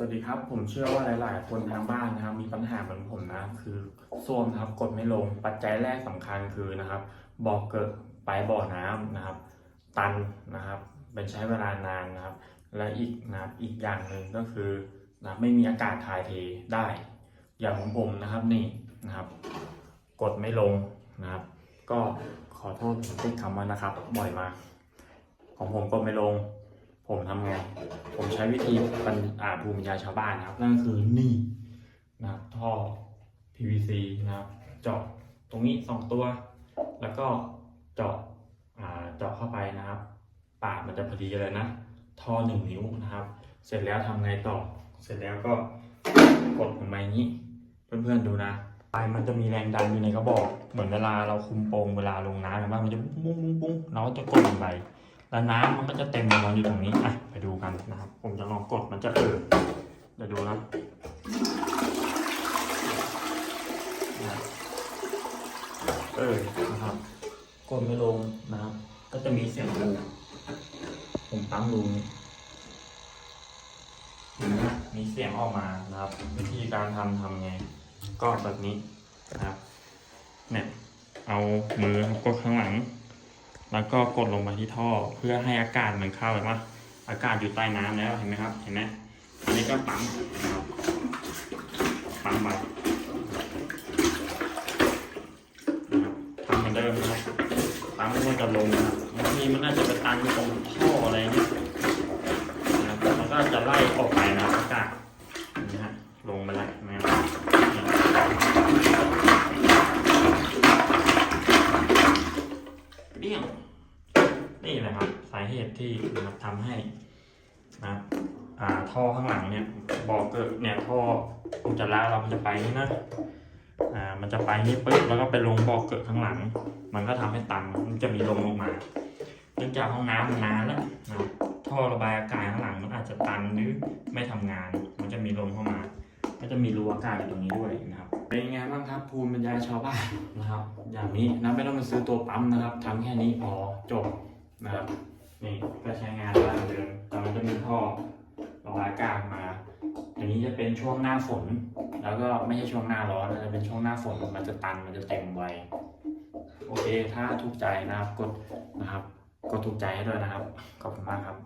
สวัสดีครับ ผมเชื่อว่าหลาย ๆ คนทางบ้านนะครับ มีปัญหาเหมือนผมนะ คือส้วมนะครับกดไม่ลงปัจจัยแรกสำคัญคือนะครับบ่อเกิดปลายบ่อน้ำนะครับ ตันนะครับเป็นใช้เวลานานนะครับ และอีกนะอีกอย่างหนึ่งก็คือนะไม่มีอากาศถ่ายเทได้ อย่างของผมนะครับนี่นะครับ กดไม่ลงนะครับ ก็ขอโทษที่ติดคำว่านะครับ บ่อยมาก ของผมกดไม่ลง ผมทำไง ผมใช้วิธีปัญอาภูมิปัญญาชาวบ้านนะครับ นั่นคือนี่นะครับท่อ PVC นะครับ เจาะตรงนี้สองตัว แล้วก็เจาะเจาะเข้าไปนะครับ ปากมันจะพอดีเลยนะ ท่อหนึ่งนิ้วนะครับ เสร็จแล้วทำไงต่อ เสร็จแล้วก็กดลงไปอย่างนี้ เพื่อนๆดูนะปลายมันจะมีแรงดันอยู่ในกระบอก เหมือนเวลาเราคุมโปงเวลาลงน้ำเห็นไหมมันจะปุ้งปุ้งปุ้งเราก็จะกดลงไป แล้วน้ำมันก็จะเต็มลงอยู่ตรงนี้อะไปดูกันนะครับ ผมจะลองกดมันจะเออเดี๋ยวดูนะเออนะครับ กดไม่ลงนะครับ ก็จะมีเสียงรูผมปั๊มรูนี้เห็นไหมมีเสียงออกมานะครับ วิธีการทำทำไง ก็แบบนี้นะครับเนี่ยเอามือกดข้างหลัง แล้วก็กดลงไปที่ท่อเพื่อให้อากาศมันเข้าแบบว่าอากาศอยู่ใต้น้ำแล้วเห็นไหมครับ เห็นไหมอันนี้ก็ปั๊มนะครับปั๊มไปนะครับทำเหมือนเดิมนะครับปั๊มมันจะลงนะครับบางทีมันน่าจะไปตันตรงท่ออะไรเงี้ยนะครับมันก็จะไล่ออกาศนี่ฮะลงไปแล้วเห็นไหมครับเดี่ยง นี่แหละครับสา เหตุที่นะครับทำให้นะครับอ่าท่อข้างหลังเนี่ยบอกเกิดเนี่ยท่ออุจจาระเรามันจะไปนี่นะอ่ามันจะไปนี่ปึ๊บแล้วก็ไปลงบอกเกิดข้างหลัง มันก็ทำให้ตันมันจะมีลมลงมาเนื่องจากห้องน้ำมันนานแล้วนะท่อระบายอากาศข้างหลังมันอาจจะตันหรือไม่ทำงาน มันจะมีลมเข้ามา ก็จะมีรูอากาศอยู่ตรงนี้ด้วยนะครับเป็นยังไงบ้างครับภูมิปัญญาชาวบ้านนะครับ อย่างนี้นะไม่ต้องไปซื้อตัวปั๊มนะครับทำแค่นี้พอจบนะครับ นี่ก็ใช้งานได้เหมือนเดิมแต่มันจะมีท่อระบายอากาศมาอันนี้จะเป็นช่วงหน้าฝน แล้วก็ไม่ใช่ช่วงหน้าร้อนจะเป็นช่วงหน้าฝนมันจะตันมันจะเต็มไวโอเค ถ้าถูกใจนะครับกดนะครับกดถูกใจให้ด้วยนะครับ ขอบคุณมากครับ